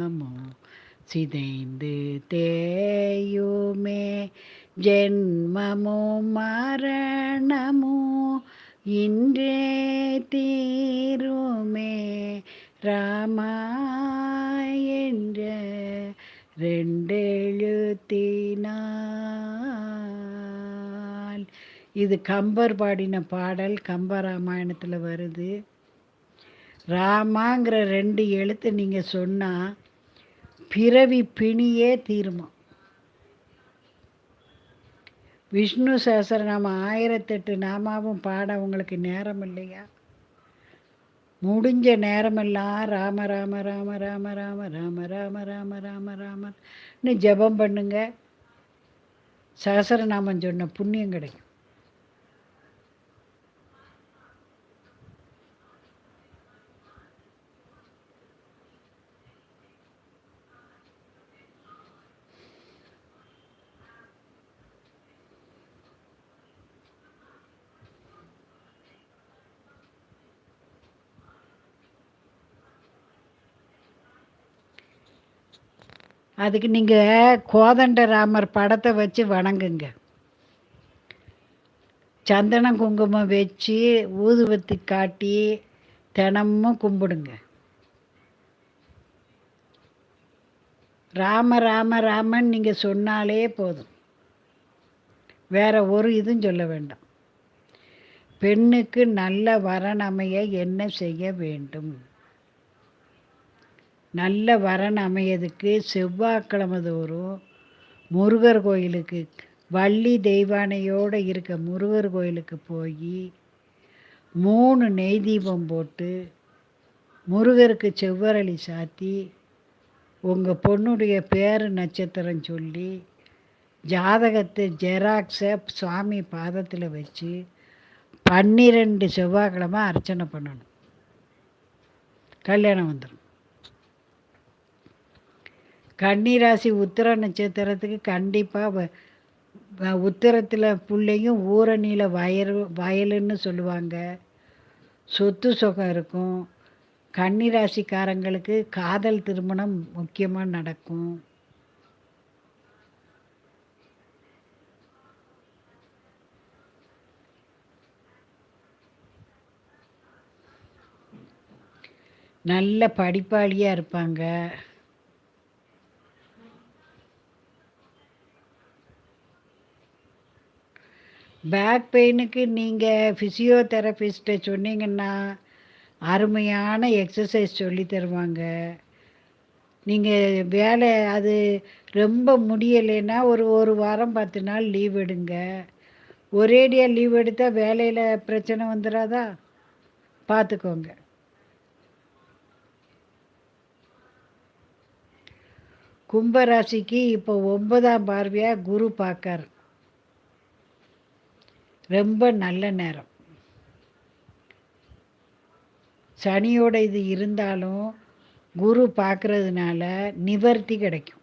நமோ சிதைந்து தேயுமே ஜென்மமோ மரணமோ இன்றே தீருமே ராமா என்ற ரெண்டெழுத்தினால் இது கம்பர் பாடின பாடல் கம்ப ராமாயணத்தில் வருது. ராமாங்கிற ரெண்டு எழுத்து நீங்கள் சொன்னால் பிறவி பிணியே தீருமா. விஷ்ணு சஹஸ்ரநாம ஆயிரத்தெட்டு நாமாவும் பாட உங்களுக்கு நேரம் இல்லையா? முடிஞ்ச நேரமெல்லாம் ராம ராம ராம ராம ராம ராம ராம ராம ராம ராமன்னு ஜெபம் பண்ணுங்க. சஹஸ்ரநாமம் சொன்ன புண்ணியம் கிடைக்கும். அதுக்கு நீங்கள் கோதண்டராமர் படத்தை வச்சு வணங்குங்க. சந்தனம் குங்குமம் வச்சு ஊதுபத்தி காட்டி தினமும் கும்பிடுங்க. ராம ராம ராமன் நீங்கள் சொன்னாலே போதும். வேற ஒரு இதுவும் சொல்ல வேண்டாம். பெண்ணுக்கு நல்ல வரன் அமைய என்ன செய்ய வேண்டும்? நல்ல வரன் அமையதுக்கு செவ்வாய்க்கிழமை தோறும் முருகர் கோயிலுக்கு வள்ளி தெய்வானையோடு இருக்க முருகர் கோயிலுக்கு போய் மூணு நெய் தீபம் போட்டு முருகருக்கு செவ்வரளி சாத்தி உங்கள் பொண்ணுடைய பேர் நட்சத்திரம் சொல்லி ஜாதகத்தை ஜெராக்ஸை சுவாமி பாதத்தில் வச்சு பன்னிரெண்டு செவ்வாய்க்கிழமை அர்ச்சனை பண்ணணும். கல்யாணம் வந்துடும் கன்னிராசி உத்திர நட்சத்திரத்துக்கு கண்டிப்பாக உத்திரத்தில் பிள்ளையும் ஊரணியில் வயல் வயலுன்னு சொல்லுவாங்க. சொத்து சுகம் இருக்கும். கன்னிராசிக்காரங்களுக்கு காதல் திருமணம் முக்கியமாக நடக்கும். நல்ல படிப்பாளியாக இருப்பாங்க. பேக் பெயினுக்கு நீங்கள் ஃபிசியோதெரபிஸ்ட்டை சொன்னீங்கன்னா அருமையான எக்ஸசைஸ் சொல்லி தருவாங்க. நீங்கள் வேலை அது ரொம்ப முடியலைன்னா ஒரு ஒரு வாரம் பத்து நாள் லீவ் எடுங்க. ஒரேடியாக லீவ் எடுத்தால் வேலையில் பிரச்சனை வந்துடாதா பார்த்துக்கோங்க கும்பராசிக்கு இப்போ ஒன்பதாம் பார்வையாக குரு பார்க்கார். ரொம்ப நல்ல நேரம். சனியோட இது இருந்தாலும் குரு பார்க்குறதுனால நிவர்த்தி கிடைக்கும்.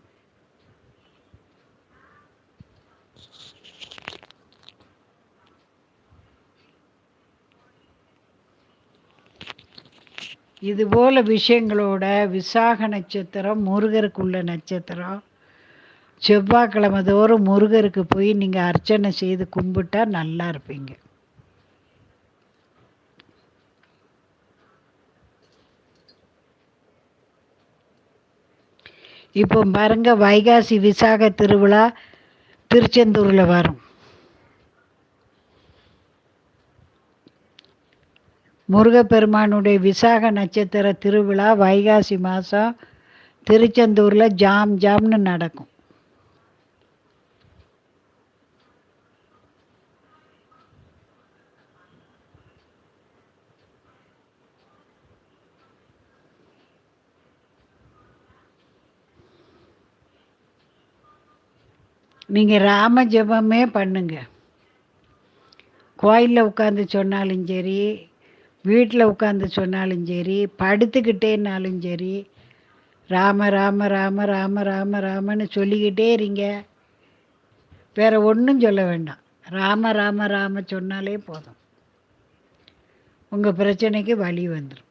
இதுபோல் விஷயங்களோட விசாக நட்சத்திரம் முருகருக்குள்ள நட்சத்திரம் செவ்வாய்க்கிழமை தோறும் முருகருக்கு போய் நீங்கள் அர்ச்சனை செய்து கும்பிட்டா நல்லா இருப்பீங்க. இப்போ பாருங்க வைகாசி விசாக திருவிழா திருச்செந்தூரில் வரும். முருகப்பெருமானுடைய விசாக நட்சத்திர திருவிழா வைகாசி மாதம் திருச்செந்தூரில் ஜாம் ஜாம்னு நடக்கும். நீங்கள் ராம ஜபமே பண்ணுங்க. கோயிலில் உட்காந்து சொன்னாலும் சரி வீட்டில் உட்காந்து சொன்னாலும் சரி படுத்துக்கிட்டேனாலும் சரி ராம ராம ராம ராம ராம ராமன்னு சொல்லிக்கிட்டே இருங்க. வேறு ஒன்றும் சொல்ல வேண்டாம். ராம ராம ராம சொன்னாலே போதும். உங்கள் பிரச்சனைக்கு வழி வந்துடும்